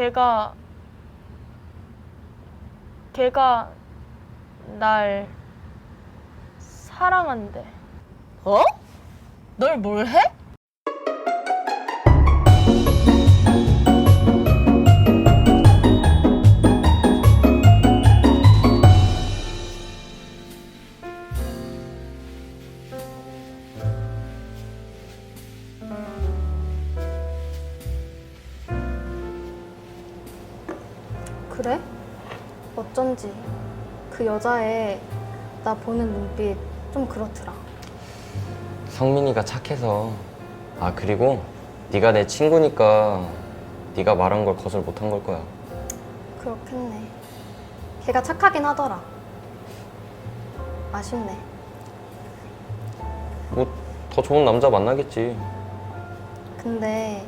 걔가 걔가 날 사랑한대. 어? 널 뭘 해? 그래? 어쩐지 그 여자애 나 보는 눈빛 좀 그렇더라. 성민이가 착해서 아 그리고 네가 내 친구니까 네가 말한 걸 거절 못한 걸 거야 그렇겠네. 걔가 착하긴 하더라. 아쉽네. 뭐 더 좋은 남자 만나겠지 근데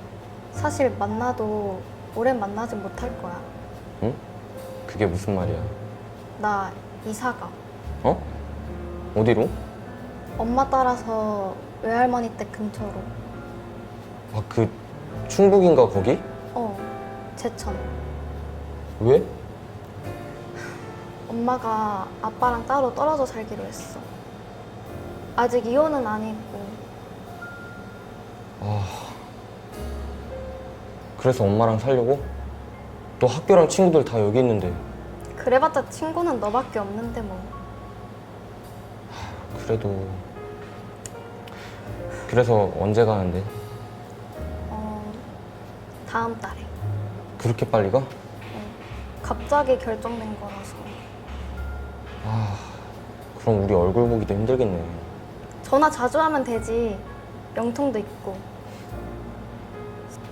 사실 만나도 오래 만나진 못할 거야. 응? 그게 무슨 말이야 나 이사가. 어? 어디로? 엄마 따라서 외할머니 댁 근처로. 아 그 충북인가 거기? 어, 제천. 왜? 엄마가 아빠랑 따로 떨어져 살기로 했어. 아직 이혼은 아니고 그래서 엄마랑 살려고? 너 학교랑 친구들 다 여기 있는데 그래봤자 친구는 너밖에 없는데 뭐. 그래도 그래서 언제 가는데? 어, 다음 달에. 그렇게 빨리 가? 갑자기 결정된 거라서. 그럼 우리 얼굴 보기도 힘들겠네 전화 자주 하면 되지. 영통도 있고.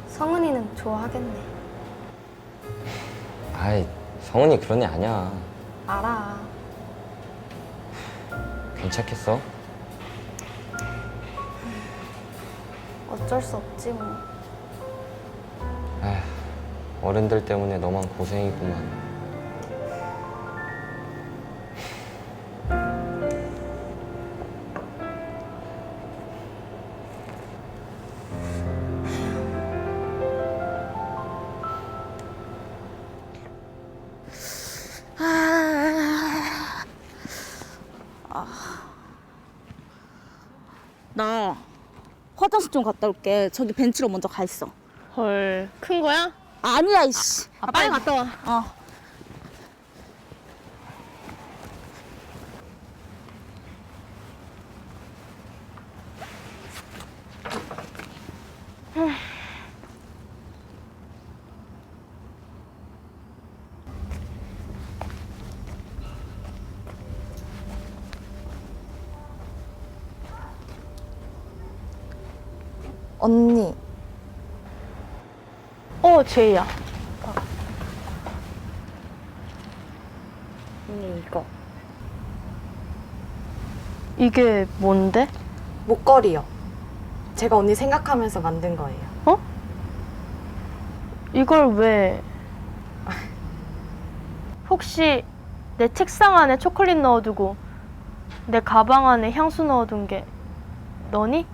성은이는 좋아하겠네. 아이 성은이 그런 애 아니야 알아. 괜찮겠어? 어쩔 수 없지 뭐. 어른들 때문에 너만 고생이구만. 화장실 좀 갔다 올게. 저기 벤치로 먼저 가 있어. 헐, 큰 거야? 아니야, 이씨. 아, 빨리 갔다 와. 어. 언니. 어, 제이야. 언니 이거. 이게 뭔데? 목걸이요. 제가 언니 생각하면서 만든 거예요. 이걸 왜? 혹시 내 책상 안에 초콜릿 넣어두고 내 가방 안에 향수 넣어둔 게 너니?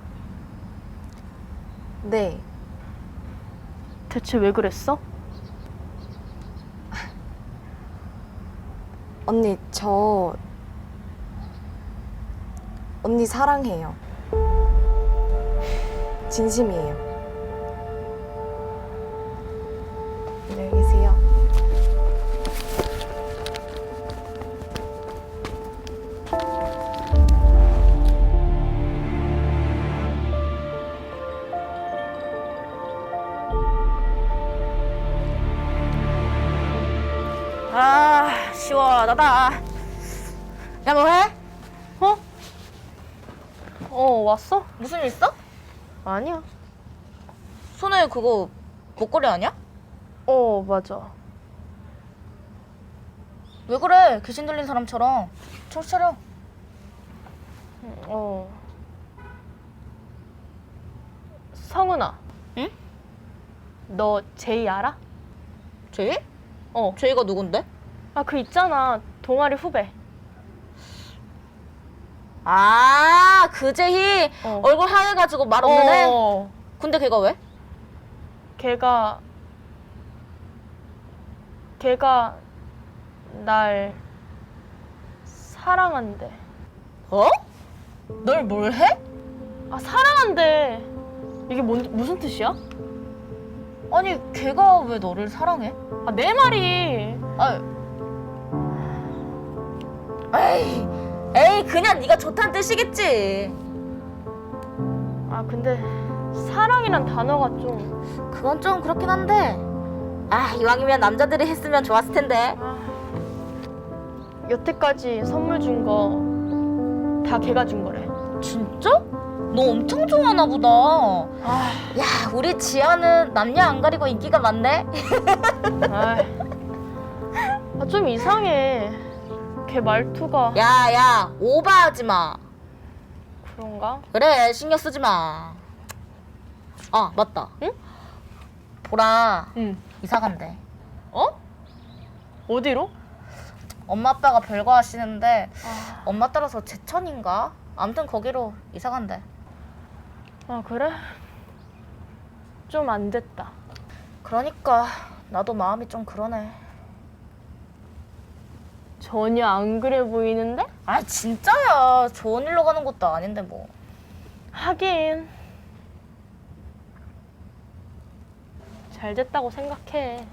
네. 대체 왜 그랬어? 언니, 저. 언니 사랑해요. 진심이에요. 야, 뭐 해? 어? 어, 왔어? 무슨 일 있어? 아니야. 손에 그거 목걸이 아니야? 어, 맞아. 왜 그래? 귀신 들린 사람처럼. 정신 차려. 어. 성은아. 응? 너 제이 알아? 제이? 어. 제이가 누군데? 아, 그 있잖아. 동아리 후배. 아, 그 제이. 어. 얼굴 하얘가지고 말 없는 애. 어. 근데 걔가 왜? 걔가 걔가 날 사랑한대. 어? 널 뭘 해? 아 사랑한대. 이게 뭔 무슨 뜻이야? 아니 걔가 왜 너를 사랑해? 아 내 말이. 아, 에이, 에이 그냥 네가 좋다는 뜻이겠지. 아 근데 사랑이란 단어가 좀. 그건 좀 그렇긴 한데. 아 이왕이면 남자들이 했으면 좋았을 텐데. 아, 여태까지 선물 준 거 다 걔가 준 거래. 진짜? 너 엄청 좋아하나 보다. 아, 야 우리 지아는 남녀 안 가리고 인기가 많네. 아, 좀 이상해. 걔 말투가 야야 오버하지 마. 그런가? 그래 신경 쓰지 마. 아 맞다. 응? 보라 응. 이사 간대. 어? 어디로? 엄마 아빠가 별거 하시는데 아, 엄마 따라서 제천인가? 아무튼 거기로 이사 간대. 아 그래? 좀 안 됐다. 그러니까 나도 마음이 좀 그러네. 전혀 안 그래 보이는데? 아 진짜야. 좋은 일로 가는 것도 아닌데 뭐. 하긴 잘 됐다고 생각해.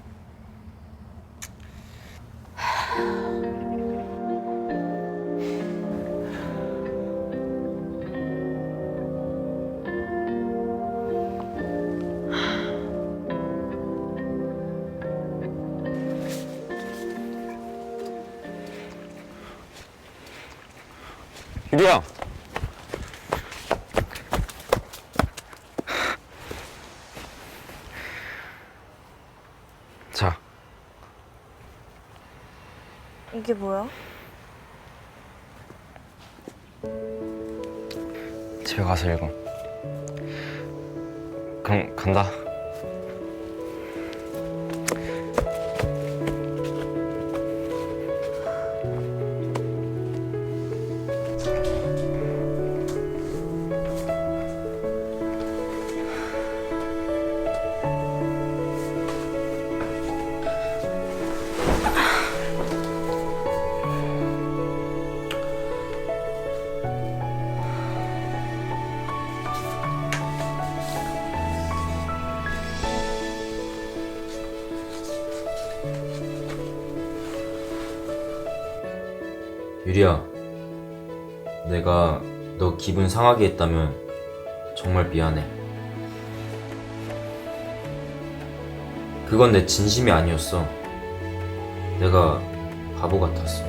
유리야. 자, 이게 뭐야? 집에 가서 읽어. 그럼 간다. 내가 너 기분 상하게 했다면 정말 미안해. 그건 내 진심이 아니었어. 내가 바보 같았어.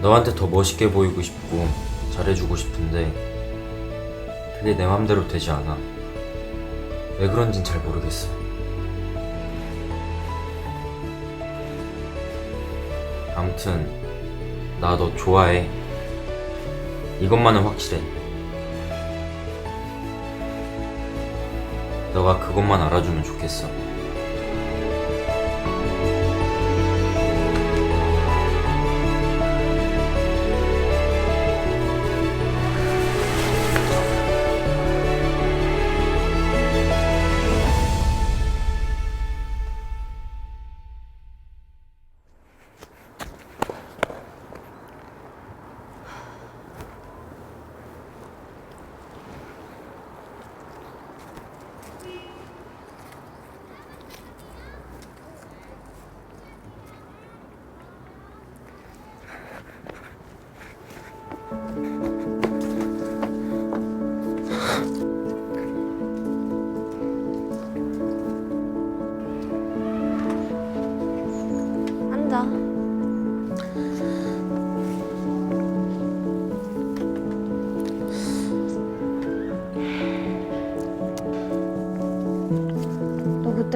너한테 더 멋있게 보이고 싶고 잘해주고 싶은데 그게 내 맘대로 되지 않아. 왜 그런진 잘 모르겠어. 아무튼 나 너 좋아해. 이것만은 확실해. 너가 그것만 알아주면 좋겠어.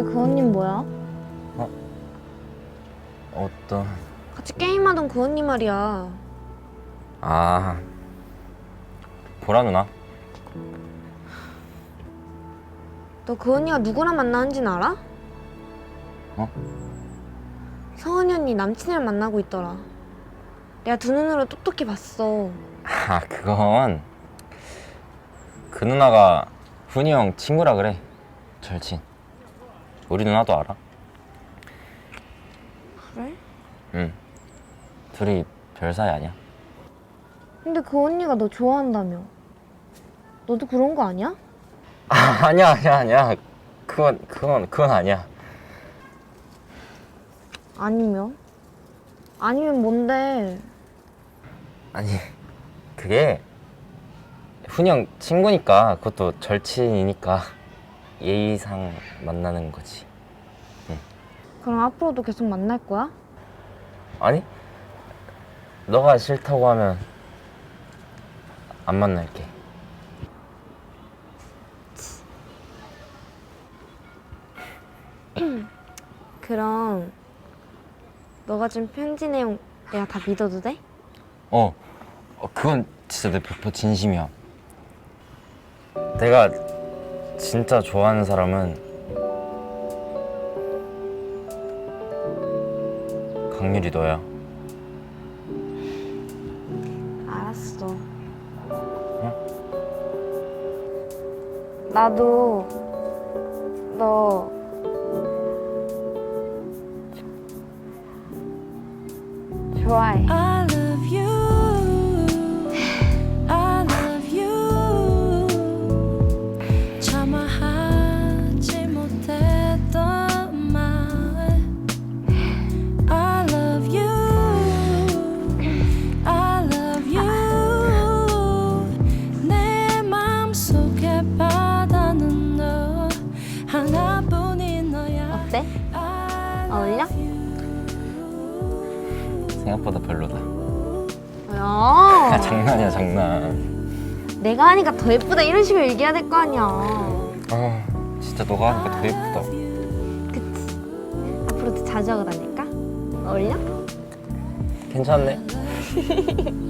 너 그때 그 언니 뭐야? 어떤? 같이 게임하던 그 언니 말이야. 아, 보라 누나. 너 그 언니가 누구랑 만나는지는 알아? 어? 성은이 언니 남친을 만나고 있더라. 내가 두 눈으로 똑똑히 봤어. 아, 그건 그 누나가 훈이 형 친구라 그래. 절친. 우리 누나도 알아. 응. 둘이 별 사이 아니야? 근데 그 언니가 너 좋아한다며. 너도 그런 거 아니야? 아, 아니야, 아니야, 아니야. 그건, 그건, 그건 아니야. 아니면? 아니면 뭔데? 아니, 그게 훈영 친구니까 그것도 절친이니까 예의상 만나는 거지. 그럼 앞으로도 계속 만날 거야? 아니, 너가 싫다고 하면 안 만날게. 그럼 너가 준 편지 내용 내가 다 믿어도 돼? 어, 어, 그건 진짜 내100% 진심이야. 내가 진짜 좋아하는 사람은 강률이 너야. 알았어. 나도 너 조- 좋아해. 생각보다 별로다. 야, 야, 장난이야, 장난. 내가 하니까 더 예쁘다 이런 식으로 얘기해야 될 거 아니야. 아, 진짜 너가 하니까 더 예쁘다. 그치? 앞으로도 자주 하고 다닐까? 어울려? 괜찮네.